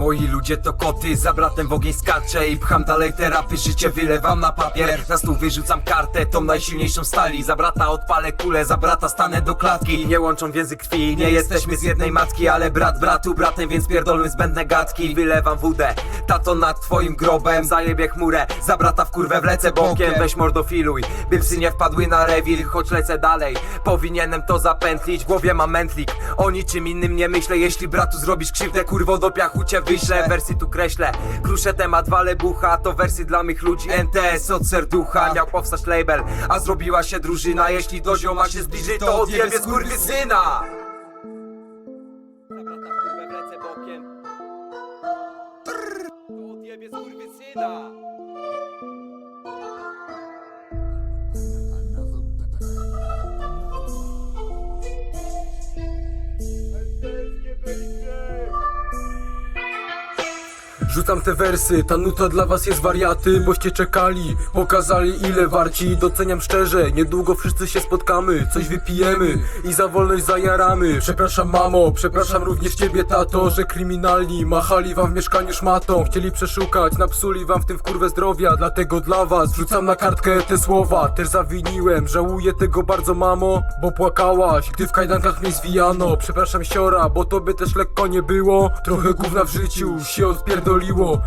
Moi ludzie to koty, za bratem w ogień skaczę I pcham dalej te życie wylewam na papier. Na stół wyrzucam kartę, tą najsilniejszą stali Za brata odpalę kulę, za brata stanę do klatki. Nie łączą więzy krwi, nie jesteśmy z jednej matki Ale brat bratu bratem, więc pierdolmy zbędne gadki. Wylewam wódę, tato nad twoim grobem. Zajebie chmurę, za brata w kurwę wlecę bokiem. Weź mordofiluj, by psy nie wpadły na rewir Choć lecę dalej, powinienem to zapętlić W głowie mam mętlik, o niczym innym nie myślę Jeśli bratu zrobisz krzywdę, kurwo do piachu cię wyślę Wersy tu kreślę, kruszę temat wale bucha To wersy dla mych ludzi, NTS od serducha Miał powstać label, a zrobiła się drużyna. Jeśli do zioma się zbliży, to odjebie skurwysyna Za brata w kurwę bokiem To odjebie skurwysyna Rzucam te wersy, ta nuta dla was jest wariaty Boście czekali, pokazali ile warci Doceniam szczerze, niedługo wszyscy się spotkamy Coś wypijemy i za wolność zajaramy. Przepraszam mamo, przepraszam również ciebie tato Że kryminalni machali wam w mieszkaniu szmatą Chcieli przeszukać, napsuli wam w tym w kurwę zdrowia Dlatego dla was rzucam na kartkę te słowa. Też zawiniłem, żałuję tego bardzo mamo Bo płakałaś, gdy w kajdankach mnie zwijano. Przepraszam siora, bo tobie też lekko nie było Trochę gówna w życiu się odpierdoliło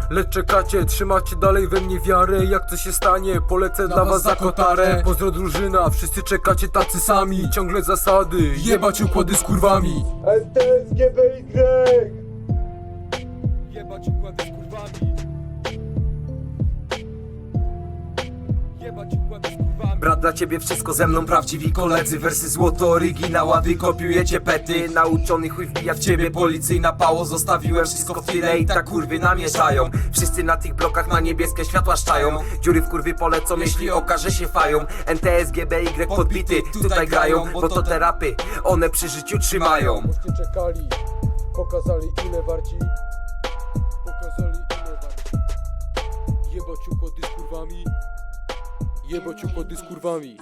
Lecz czekacie, trzymacie dalej we mnie wiarę. Jak coś się stanie, polecę dla was za kotarę. Pozdro drużyna, wszyscy czekacie tacy sami. Ciągle zasady, jebać układy z kurwami. LTSGBY Jebać układy z kurwami. Jebać układy z kurwami Brat dla ciebie wszystko ze mną prawdziwi koledzy. Wersy złoto, oryginał, a wy kopiujecie pety. Nauczony chuj wbija w ciebie policyjna pało. Zostawiłem wszystko w tyle i tak kurwy namieszają. Wszyscy na tych blokach na niebieskie światła szczają. Dziury w kurwy polecą, jeśli okaże się fają. NTS, GBY podbity tutaj grają Bo to te rapy, one przy życiu trzymają. Czekali, pokazali ile warci. Pokazali ile warci. Jebać układy z kurwami Jebać układy z kurwami